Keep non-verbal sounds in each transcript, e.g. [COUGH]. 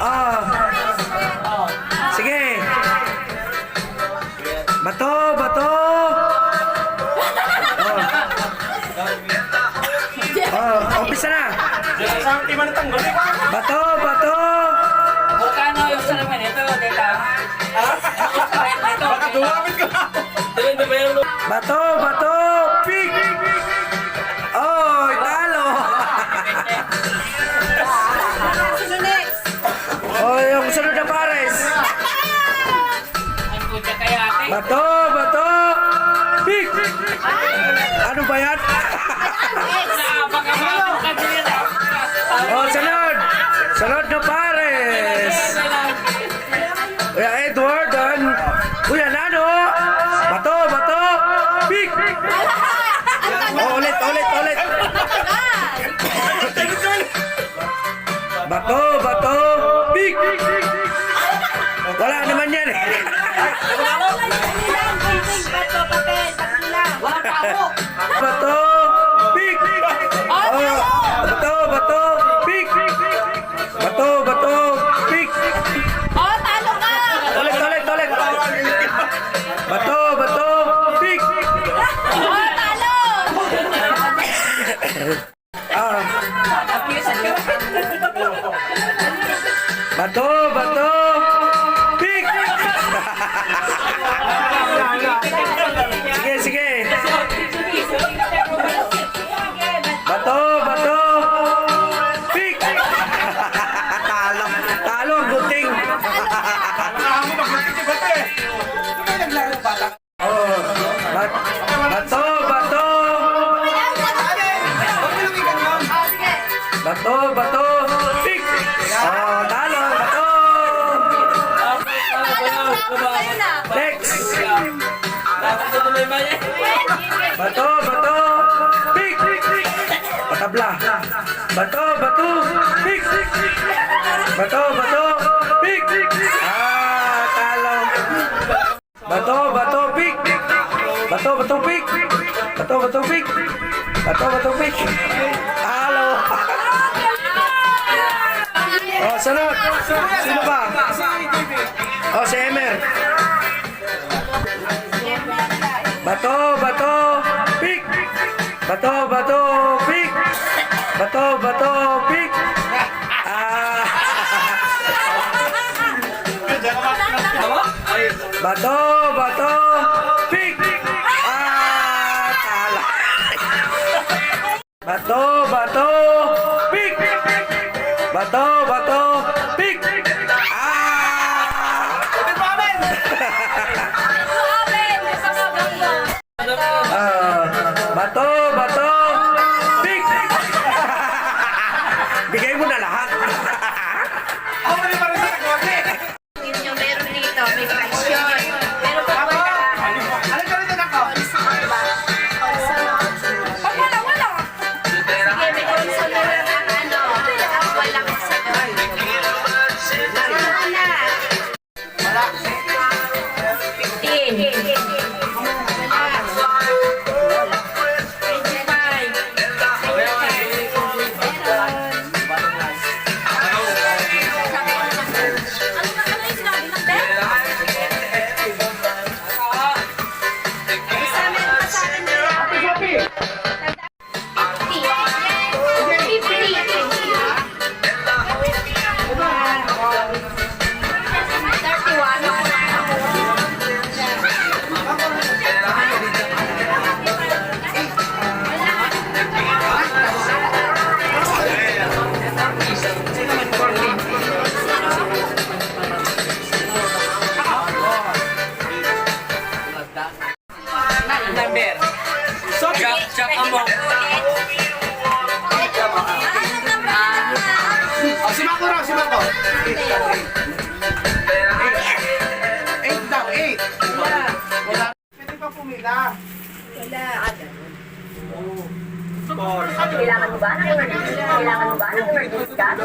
Oh. Sige. Bato, bato. [LAUGHS] Oh. Oh, umpisa na. Bato, bato. Bukano yung salamin ito, teka. Ito, Baka dumamit ka na. Bato, bato. Yung sunod na pares. Ang. Bato, bato. Pick. Ano ba yan? Oh, sunod. Sunod na pares. Wala naman yan eh. Bato, pick. Oh, bato, bato, pick. Bato, bato, pick. Ulit, ulit, ulit. Bato, bato, pick. Ah. Bato, bato, bato, pick. Oh, talo, bato. Next. Bato, bato, pick. Patabla. Bato, bato, pick. Bato, bato, pick. Ah, talo. Bato, bato, pick. Bato, bato, pick. Bato, bato, pick. Bato, bato, pick. Talo. [LAUGHS] Sunod. Sino ba? Oh, si Emer. Bato, bato, pick. Bato, bato, pick. Bato, bato, pick. Ah. Bato, bato, pick. Ah, tala. Bato, bato, pick. Bato, Kailangan mo ba ng emergency? Kailangan mo ba ng emergency gas?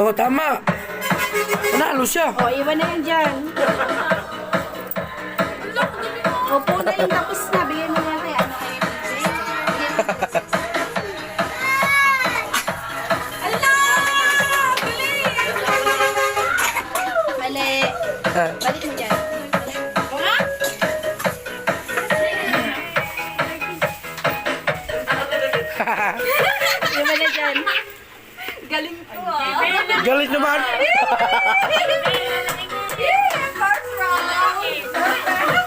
Oh, tama. Nanalo siya. O, iwan na yan dyan. Opo na yung tapos na. Bigyan mo na ano kay Mali. Balik mo dyan. Ha? Iwan na. Galing ko ah. Galit naman. Seven? [LAUGHS]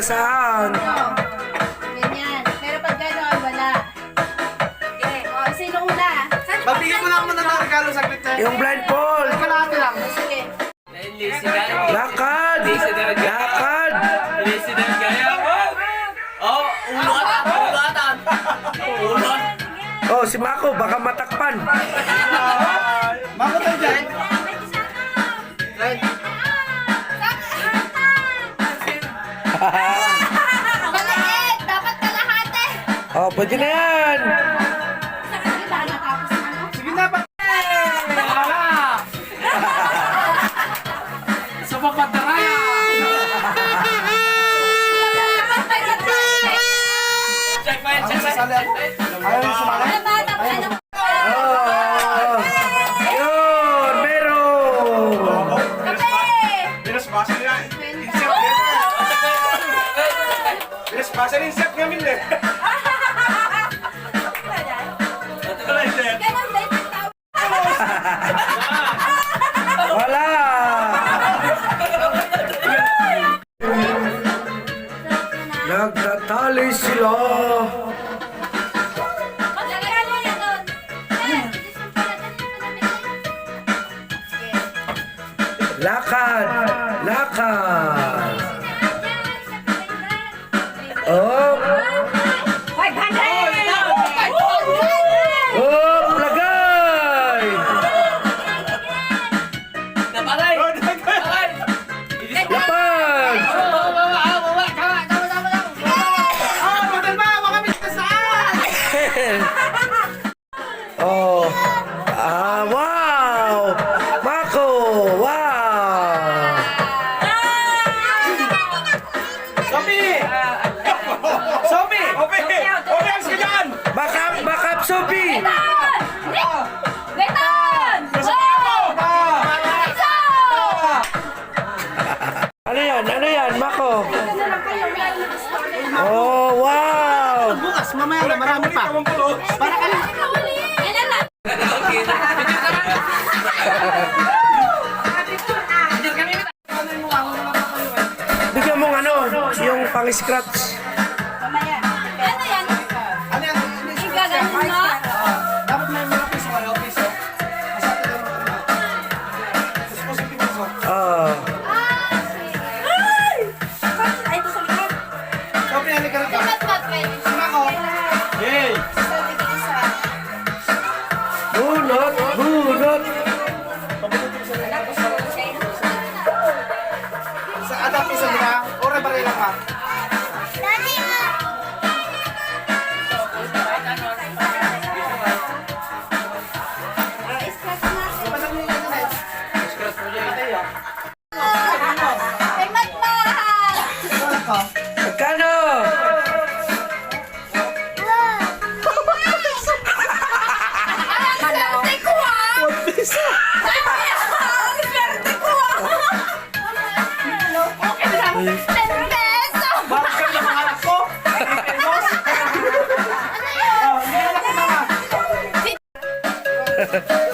blindfold na saan? Ganyan. Pero pag gano'n, wala. Okay. O, sino una? Magbigay mo lang muna ng regalo saglit na. Yung blindfold. Kalahati lang. Sige. Lakad. Lakad. Na kaya. Oh, ulo. Ulo. Oh, si Mako, baka matakpan. Mako tayo dyan. Maliit! Dapat kalahati! Oh, pwede na yan. Sige, baka natapos na, no? Sige na, pa. Wala. Sa papataraya. Check pa yan, check pa yan. Ayaw yung sumali. Oh. Yun, meron. Binasbasa niya. Binasbasa niya yung set namin eh. Wala. Nagtatali sila. Lakad. Lakad. Oh, bakap, Sophie. Ano yan? Ano yan, Mako? Oh, wow. Bukas, mamaya na, marami pa. Para ka lang. Bigyan mo ng ano, yung pang-scratch. Yeah. [LAUGHS]